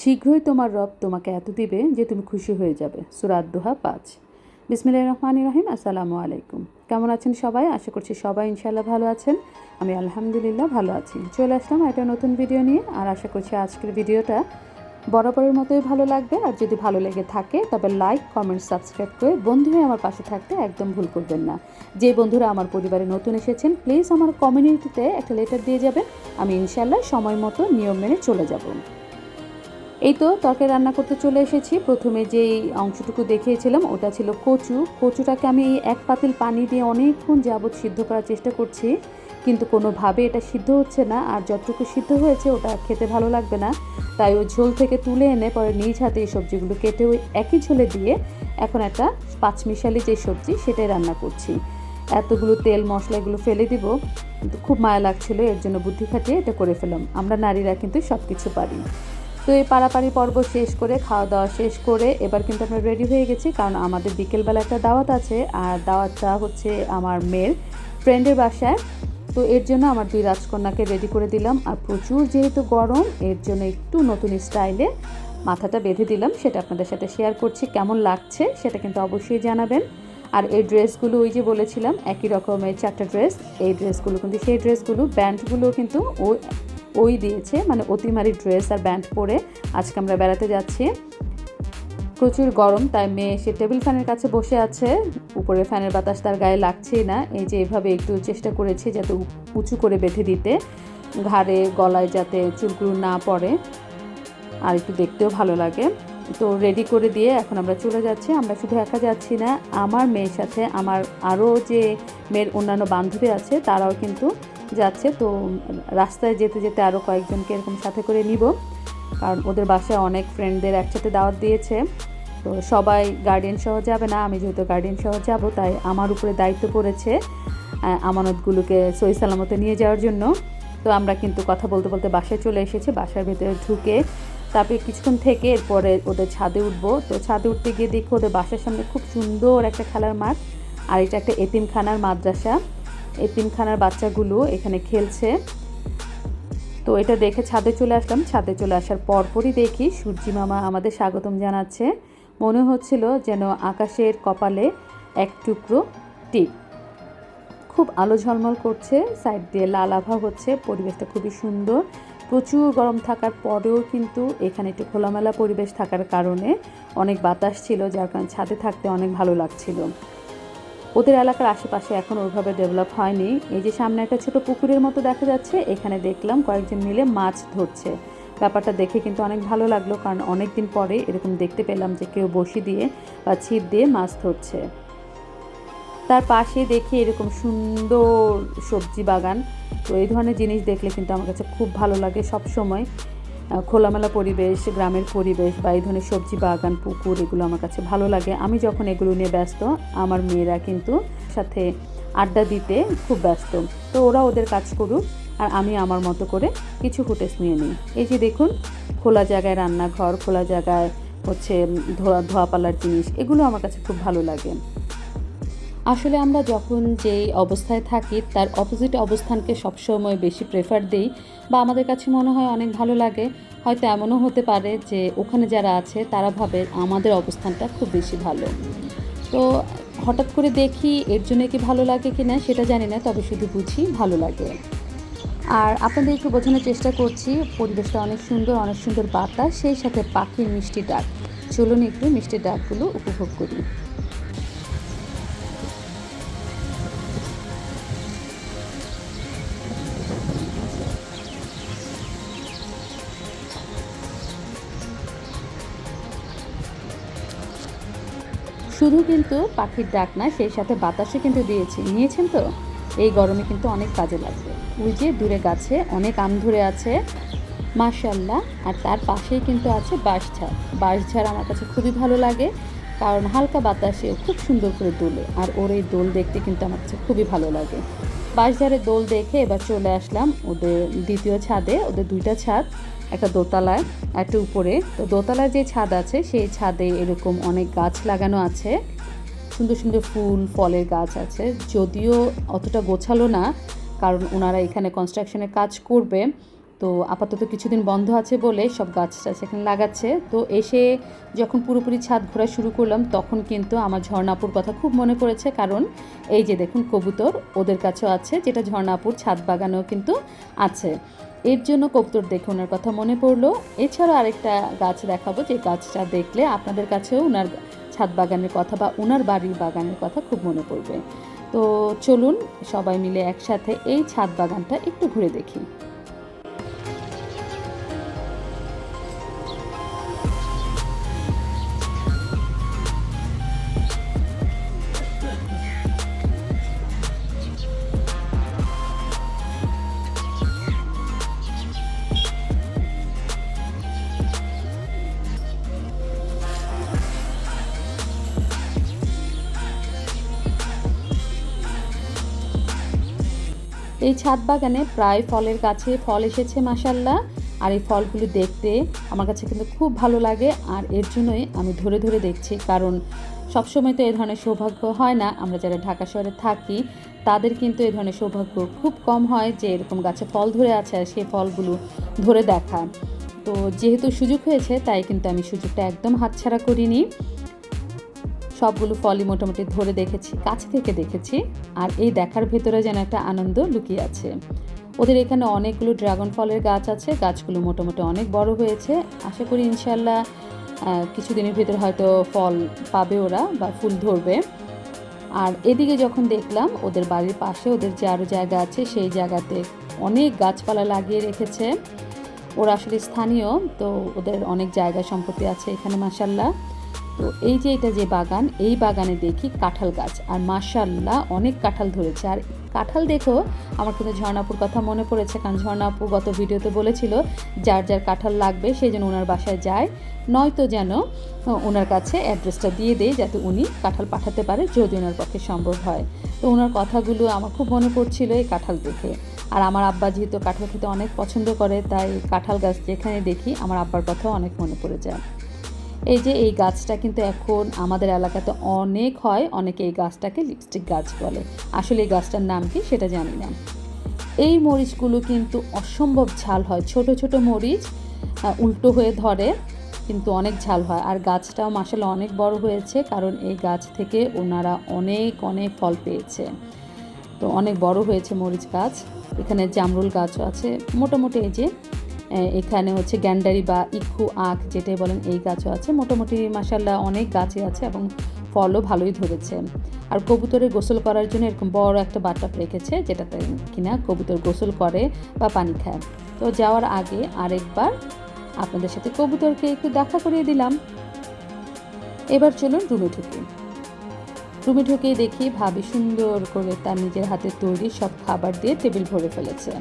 শীঘ্রই তোমার রব তোমাকে এত দিবে যে তুমি খুশি হয়ে যাবে। সুরাত দোহা পাঁচ। বিসমিল্লাহির রহমানির রহিম, আসসালামু আলাইকুম। কেমন আছেন সবাই? আশা করছি সবাই ইনশাল্লাহ ভালো আছেন। আমি আলহামদুলিল্লাহ ভালো আছি। চলে আসলাম একটা নতুন ভিডিও নিয়ে, আর আশা করছি আজকের ভিডিওটা বরাবরের মতোই ভালো লাগবে। আর যদি ভালো লেগে থাকে, তবে লাইক, কমেন্ট, সাবস্ক্রাইব করে বন্ধু হয়ে আমার পাশে থাকতে একদম ভুল করবেন না। যে বন্ধুরা আমার পরিবারে নতুন এসেছেন প্লিজ আমার কমিউনিটিতে একটা লেটার দিয়ে যাবেন। আমি ইনশাল্লাহ সময় মতো নিয়ম মেনে চলে যাব। এই তো তরকারি রান্না করতে চলে এসেছি। প্রথমে যেই অংশটুকু দেখিয়েছিলাম, ওটা ছিল কচু। কচুটাকে আমি এই এক পাতিল পানি দিয়ে অনেকক্ষণ যাবৎ সিদ্ধ করার চেষ্টা করছি, কিন্তু কোনোভাবে এটা সিদ্ধ হচ্ছে না, আর যতটুকু সিদ্ধ হয়েছে ওটা খেতে ভালো লাগবে না। তাই ওই ঝোল থেকে তুলে এনে পরে নিজ হাতে এই সবজিগুলো কেটে ওই একই ঝোলে দিয়ে এখন একটা পাঁচমিশালি যে সবজি সেটাই রান্না করছি। এতগুলো তেল মশলা এগুলো ফেলে দিব, কিন্তু খুব মায়া লাগছিল, এর জন্য বুদ্ধি খাটিয়ে এটা করে ফেলাম আমরা নারীরা কিন্তু সব কিছু পারি। তো এই পাড়াপাড়ি পর্ব শেষ করে, খাওয়া দাওয়া শেষ করে এবার কিন্তু আমরা রেডি হয়ে গেছি, কারণ আমাদের বিকেলবেলা একটা দাওয়াত আছে, আর দাওয়াতটা হচ্ছে আমার মেয়ের ফ্রেন্ডের বাসায়। তো এর জন্য আমার দুই রাজকন্যাকে রেডি করে দিলাম, আর প্রচুর যেহেতু গরম, এর জন্য একটু নতুন স্টাইলে মাথাটা বেঁধে দিলাম, সেটা আপনাদের সাথে শেয়ার করছি, কেমন লাগছে সেটা কিন্তু অবশ্যই জানাবেন। আর এই ড্রেসগুলো ওই যে বলেছিলাম, একই রকমের চারটা ড্রেস এই ড্রেসগুলো কিন্তু সেই ড্রেসগুলো ব্যান্ডগুলো কিন্তু ও ওই দিয়েছে মানে অতিমারি ড্রেস আর ব্যান্ড পরে আজকে আমরা বেড়াতে যাচ্ছি। প্রচুর গরম, তাই মেয়ে সে টেবিল ফ্যানের কাছে বসে আছে। উপরে ফ্যানের বাতাস তার গায়ে লাগছেই না। এই যে এভাবে একটু চেষ্টা করেছি যাতে উঁচু করে বেঁধে দিতে, ঘাড়ে, গলায় যাতে চুলগুলো না পড়ে। আর একটু দেখতেও ভালো লাগে। তো রেডি করে দিয়ে এখন আমরা চলে যাচ্ছি। আমরা শুধু একা যাচ্ছি না, আমার মেয়ের সাথে, আমার আরও যে মেয়ের অন্যান্য বান্ধবী আছে, তারাও কিন্তু যাচ্ছে, তো রাস্তায় যেতে যেতে আরও কয়েকজনকে এরকম সাথে করে নিব। কারণ ওদের বাসায় অনেক ফ্রেন্ডদের একসাথে দাওয়াত দিয়েছে। তো সবাই গার্ডিয়ান সহ যাবে না, আমি যেহেতু গার্ডিয়ান সহ যাব, তাই আমার উপরে দায়িত্ব পড়েছে আমানতগুলোকে সই সালামতে নিয়ে যাওয়ার জন্য। তো আমরা কিন্তু কথা বলতে বলতে বাসায় চলে এসেছি, বাসার ভেতরে ঢুকে তারপরে কিছুক্ষণ থেকে এরপরে ওদের ছাদে উঠবো। তো ছাদে উঠতে গিয়ে দেখো ওদের বাসার সামনে খুব সুন্দর একটা খেলার মাঠ, আর এটা একটা এতিমখানার মাদ্রাসা। এতিমখানার বাচ্চাগুলো এখানে খেলছে। তো এটা দেখে ছাদে চলে আসলাম। ছাদে চলে আসার পরপরই দেখি সূর্যি মামা আমাদের স্বাগতম জানাচ্ছে। মনে হচ্ছিল যেন আকাশের কপালে এক টুকরো টিপ। খুব আলো ঝলমল করছে, সাইড দিয়ে লাল আভা হচ্ছে, পরিবেশটা খুবই সুন্দর। প্রচুর গরম থাকার পরেও কিন্তু এখানে একটু খোলামেলা পরিবেশ থাকার কারণে অনেক বাতাস ছিল, যার কারণে ছাদে থাকতে অনেক ভালো লাগছিল। ওদের এলাকার আশেপাশে এখন ওইভাবে ডেভেলপ হয়নি। এই যে সামনে একটা ছোট পুকুরের মতো দেখা যাচ্ছে, এখানে দেখলাম কয়েকজন মিলে মাছ ধরছে। ব্যাপারটা দেখে কিন্তু অনেক ভালো লাগল, কারণ অনেক দিন পরে এরকম দেখতে পেলাম যে কেউ বসি দিয়ে বা ছিপ দিয়ে মাছ ধরছে। তার পাশে দেখি এরকম সুন্দর সবজি বাগান। তো এই ধরনের জিনিস দেখলে কিন্তু আমার কাছে খুব ভালো লাগে সব সময় খোলামেলা পরিবেশ, গ্রামের পরিবেশ বা এই ধরনের সবজি বাগান, পুকুর, এগুলো আমার কাছে ভালো লাগে। আমি যখন এগুলো নিয়ে ব্যস্ত, আমার মেয়েরা কিন্তু সাথে আড্ডা দিতে খুব ব্যস্ত। তো ওরা ওদের কাজ করুক আর আমি আমার মতো করে কিছু ফুটেজ নিয়ে নিই। এই যে দেখুন, খোলা জায়গায় রান্নাঘর, খোলা জায়গায় হচ্ছে ধোয়া ধোয়া পালার জিনিস, এগুলো আমার কাছে খুব ভালো লাগে। আসলে আমরা যখন যেই অবস্থায় থাকি, তার অপোজিট অবস্থানকে সবসময় বেশি প্রেফার দিই বা আমাদের কাছে মনে হয় অনেক ভালো লাগে। হয়তো এমনও হতে পারে যে, ওখানে যারা আছে, তারা ভাবে আমাদের অবস্থানটা খুব বেশি ভালো। তো হঠাৎ করে দেখি এর জন্য কি ভালো লাগে কি না সেটা জানি না, তবে শুধু বুঝি ভালো লাগে। আর আপনাদের একটু বোঝানোর চেষ্টা করছি, পরিবেশটা অনেক সুন্দর অনেক সুন্দর বাতাস, সেই সাথে পাখির মিষ্টি ডাক। চলুন একটু মিষ্টি ডাকগুলো উপভোগ করি। শুধু কিন্তু পাখির ডাক না সেই সাথে বাতাসও কিন্তু দিয়েছি। নিয়েছেন তো? এই গরমে কিন্তু অনেক কাজে লাগবে। ওই যে দূরে গাছে অনেক আম ধরে আছে মাশাল্লাহ আর তার পাশেই কিন্তু আছে বাঁশঝাড়। বাঁশঝাড় আমার কাছে খুবই ভালো লাগে, কারণ হালকা বাতাসে খুব সুন্দর করে দোলে। আর ওর এই দোল দেখতে কিন্তু আমার কাছে খুবই ভালো লাগে। বাঁশঝাড়ের দোল দেখে এবার চলে আসলাম ওদের দ্বিতীয় ছাদে, ওদের দুইটা ছাদ। একটা দোতলায়, একটা উপরে। তো দোতলায় যে ছাদ আছে, সেই ছাদে এরকম অনেক গাছ লাগানো আছে। সুন্দর সুন্দর ফুল, ফলের গাছ আছে। যদিও অতটা গোছালো না, কারণ ওনারা এখানে কনস্ট্রাকশনের কাজ করবে। তো আপাতত কিছুদিন বন্ধ আছে বলে সব গাছ টাছ এখানে লাগাচ্ছে। তো এসে যখন পুরোপুরি ছাদ ঘোরা শুরু করলাম, তখন কিন্তু আমার ঝর্ণাপুর কথা খুব মনে পড়েছে। কারণ এই যে দেখুন, কবুতর ওদের কাছেও আছে, যেটা ঝর্ণাপুর ছাদ বাগানেও কিন্তু আছে। এর জন্য কবুতর দেখে ওনার কথা মনে পড়ল। এছাড়া আরেকটা গাছ দেখাবো, যে গাছটা দেখলে আপনাদের কাছেও ওনার ছাদ বাগানের কথা বা ওনার বাড়ির বাগানের কথা খুব মনে পড়বে। তো চলুন সবাই মিলে একসাথে এই ছাদ বাগানটা একটু ঘুরে দেখি। এই ছাদ বাগানে প্রায় ফলের গাছে ফল এসেছে মাসাল্লাহ আর এই ফলগুলো দেখতে আমার কাছে কিন্তু খুব ভালো লাগে আর এর জন্যই আমি ধরে ধরে দেখছি। কারণ সবসময় তো এ ধরনের সৌভাগ্য হয় না। আমরা যারা ঢাকা শহরে থাকি, তাদের কিন্তু এই ধরনের সৌভাগ্য খুব কম হয় যে এরকম গাছে ফল ধরে আছে আর সেই ফলগুলো ধরে দেখা তো যেহেতু সুযোগ হয়েছে, তাই কিন্তু আমি সুযোগটা একদম হাতছাড়া করিনি। সবগুলো ফলই মোটামুটি ধরে দেখেছি, কাছ থেকে দেখেছি, আর এই দেখার ভেতরে যেন একটা আনন্দ লুকিয়ে আছে। ওদের এখানে অনেকগুলো ড্রাগন ফলের গাছ আছে, গাছগুলো মোটামুটি অনেক বড় হয়েছে। আশা করি ইনশাল্লাহ কিছুদিনের ভিতর হয়তো ফল পাবে ওরা বা ফুল ধরবে। আর এদিকে যখন দেখলাম, ওদের বাড়ির পাশে ওদের যে আরও জায়গা আছে, সেই জায়গাতে অনেক গাছপালা লাগিয়ে রেখেছে। ওরা আসলে স্থানীয়, তো ওদের অনেক জায়গা সম্পত্তি আছে এখানে মাসাল্লাহ তো এই যে এটা যে বাগান, এই বাগানে দেখি কাঁঠাল গাছ। আর মাশাল্লাহ অনেক কাঁঠাল ধরেছে। আর কাঁঠাল দেখো, আমার কিন্তু ঝর্ণাপুর কথা মনে পড়েছে, কারণ ঝর্ণাপু গত ভিডিওতে বলেছিল যার যার কাঁঠাল লাগবে সেই জন্য ওনার বাসায় যায়। নয়তো যেন ওনার কাছে অ্যাড্রেসটা দিয়ে দেয়, যাতে উনি কাঁঠাল পাঠাতে পারে, যদি ওনার পক্ষে সম্ভব হয়। তো ওনার কথাগুলো আমার খুব মনে পড়ছিল এই কাঁঠাল দেখে। আর আমার আব্বা যেহেতু কাঁঠাল খেতে অনেক পছন্দ করে, তাই কাঁঠাল গাছ যেখানে দেখি, আমার আব্বার কথাও অনেক মনে পড়ে যায়। এই যে এই গাছটা কিন্তু এখন আমাদের এলাকাতে অনেক হয়, অনেকে এই গাছটাকে লিপস্টিক গাছ বলে। আসলে এই গাছটার নাম কি সেটা জানি না। এই মরিচগুলো কিন্তু অসম্ভব ঝাল হয়, ছোট ছোট মরিচ উল্টো হয়ে ধরে কিন্তু অনেক ঝাল হয়। আর গাছটাও মাসালে অনেক বড় হয়েছে, কারণ এই গাছ থেকে ওনারা অনেক অনেক ফল পেয়েছে। তো অনেক বড় হয়েছে মরিচ গাছ। এখানে জামরুল গাছও আছে। মোটামুটি এই যে এখানে হচ্ছে গ্যান্ডারি বা ইক্ষু আখ যেটাই বলেন, এই গাছও আছে। মোটামুটি মাসাল্লাহ অনেক গাছই আছে এবং ফলও ভালোই ধরেছে। আর কবুতরের গোসল করার জন্য এরকম বড় একটা বাট্টাপ রেখেছে, যেটাতে কিনা কবুতর গোসল করে বা পানি খায়। তো যাওয়ার আগে আরেকবার আপনাদের সাথে কবুতরকে একটু দেখা করিয়ে দিলাম। এবার চলুন রুমে ঢুকি। রুমে ঢুকেই দেখি ভাবি সুন্দর করে তার নিজের হাতে তৈরি সব খাবার দিয়ে টেবিল ভরে ফেলেছে।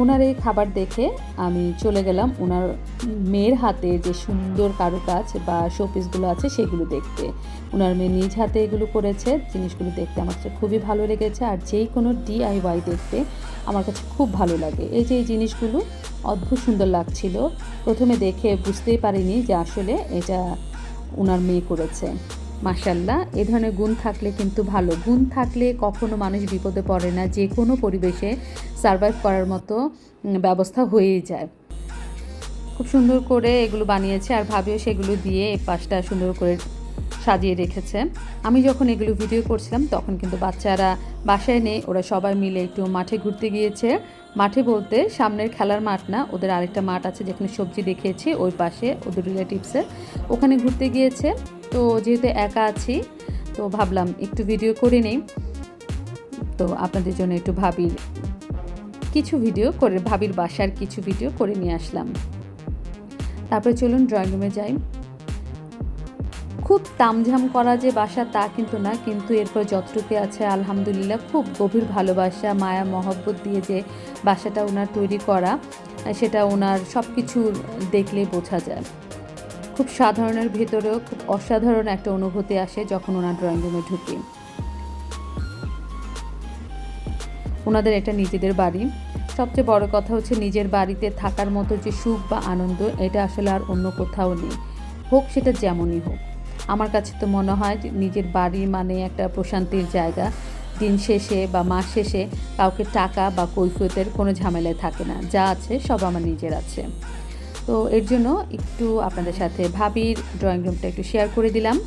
ওনার এই খাবার দেখে আমি চলে গেলাম। ওনার মেয়ের হাতে যে সুন্দর কারুকাজ বা শোপিসগুলো আছে, সেগুলো দেখতে। ওনার মেয়ে নিজ হাতে এগুলো করেছে। জিনিসগুলো দেখতে আমার কাছে খুবই ভালো লেগেছে। আর যেই কোনো ডিআইওয়াই দেখতে আমার কাছে খুব ভালো লাগে। এই যে এই জিনিসগুলো অদ্ভুত সুন্দর লাগছিল। প্রথমে দেখে বুঝতেই পারিনি যে আসলে এটা ওনার মেয়ে করেছে। মাসাল্লাহ এ ধরনের গুণ থাকলে কিন্তু ভালো। গুণ থাকলে কখনো মানুষ বিপদে পড়ে না, যে কোনো পরিবেশে সার্ভাইভ করার মতো ব্যবস্থা হয়েই যায়। খুব সুন্দর করে এগুলো বানিয়েছে আর ভাবিও সেগুলো দিয়ে এই পাশটা সুন্দর করে সাজিয়ে রেখেছে। আমি যখন এগুলো ভিডিও করছিলাম, তখন কিন্তু বাচ্চারা বাসায় নেই, ওরা সবাই মিলে একটু মাঠে ঘুরতে গিয়েছে। মাঠে বলতে সামনের খেলার মাঠ না, ওদের আরেকটা মাঠ আছে যেখানে সবজি দেখিয়েছি ওই পাশে ওদের রিলেটিভসের ওখানে ঘুরতে গিয়েছে। তো যেহেতু একা আছি, তো ভাবলাম একটু ভিডিও করে নেই। তো আপনাদের জন্য একটু ভাবির কিছু ভিডিও করে, ভাবির বাসার কিছু ভিডিও করে নিয়ে আসলাম। তারপরে চলুন ড্রয়িং রুমে যাই। খুব তামঝাম করা যে বাসা তা কিন্তু না, কিন্তু এরপর যতটুকু আছে, আলহামদুলিল্লাহ খুব গভীর ভালোবাসা, মায়া, মহব্বত দিয়ে যে বাসাটা ওনার তৈরি করা, সেটা ওনার সব কিছু দেখলে বোঝা যায়। খুব সাধারণের ভেতরেও খুব অসাধারণ একটা অনুভূতি আসে যখন ওনার ড্রয়িং রুমে ঢুকি। ওনাদের এটা নিজেদের বাড়ি। সবচেয়ে বড় কথা হচ্ছে নিজের বাড়িতে থাকার মতো যে সুখ বা আনন্দ, এটা আসলে আর অন্য কোথাও নেই। হোক সেটা যেমনই হোক। আমার কাছে তো মনে হয় নিজের বাড়ি মানে একটা প্রশান্তির জায়গা। দিন শেষে বা মাস শেষে কাউকে টাকা বা কৈফিয়তের কোনো ঝামেলায় থাকে না। যা আছে সব আমার নিজের আছে। তো এর জন্য একটু আপনাদের সাথে ভাবির ড্রয়িং রুমটা একটু শেয়ার করে দিলাম।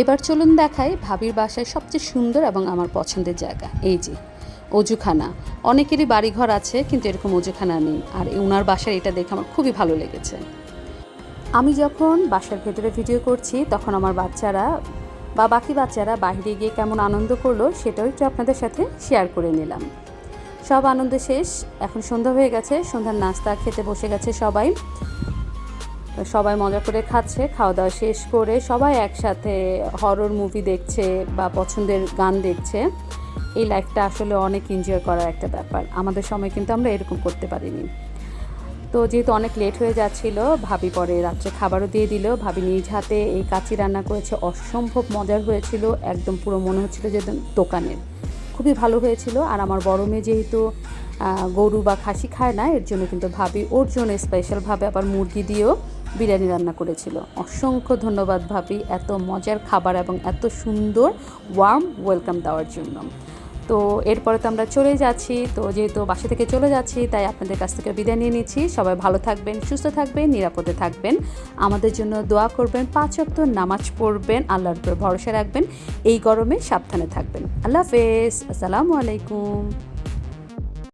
এবার চলুন দেখাই ভাবির বাসায় সবচেয়ে সুন্দর এবং আমার পছন্দের জায়গা, এই যে, অজুখানা। অনেকেরই বাড়িঘর আছে, কিন্তু এরকম অজুখানা নেই। আর ওনার বাসার এটা দেখে আমার খুবই ভালো লেগেছে। আমি যখন বাসার ভেতরে ভিডিও করছি, তখন আমার বাচ্চারা বা বাকি বাচ্চারা বাইরে গিয়ে কেমন আনন্দ করল, সেটাও একটু আপনাদের সাথে শেয়ার করে নিলাম। সব আনন্দ শেষ, এখন সন্ধ্যা হয়ে গেছে, সন্ধ্যার নাস্তা খেতে বসে গেছে সবাই। সবাই মজা করে খাচ্ছে খাওয়া দাওয়া শেষ করে সবাই একসাথে হরর মুভি দেখছে বা পছন্দের গান দেখছে। এই লাইফটা আসলে অনেক এনজয় করার একটা ব্যাপার। আমাদের সময় কিন্তু আমরা এরকম করতে পারিনি। তো যেহেতু অনেক লেট হয়ে যাচ্ছিল, ভাবি পরে রাত্রে খাবারও দিয়ে দিল। ভাবি নিজ হাতে এই কাচি রান্না করেছে। অসম্ভব মজার হয়েছিল। একদম পুরো মনে হচ্ছিল যে দোকানের। খুবই ভালো হয়েছিল। আর আমার বড় মেয়ে যেহেতু গরু বা খাসি খায় না, এর জন্য কিন্তু ভাবি ওর জন্য স্পেশালভাবে আবার মুরগি দিয়েও বিরিয়ানি রান্না করেছিল। অসংখ্য ধন্যবাদ ভাবি। এত মজার খাবার এবং এত সুন্দর ওয়ার্ম ওয়েলকাম দেওয়ার জন্য। তো এরপরে তো আমরা চলে যাচ্ছি। তো যেহেতু বাসা থেকে চলে যাচ্ছি, তাই আপনাদের কাছ থেকে বিদায় নিয়ে নিচ্ছি। সবাই ভালো থাকবেন, সুস্থ থাকবেন, নিরাপদে থাকবেন। আমাদের জন্য দোয়া করবেন, পাঁচ অক্ত নামাজ পড়বেন, আল্লাহর উপর ভরসা রাখবেন। এই গরমে সাবধানে থাকবেন। আল্লাহ হাফেজ। আসসালামু আলাইকুম।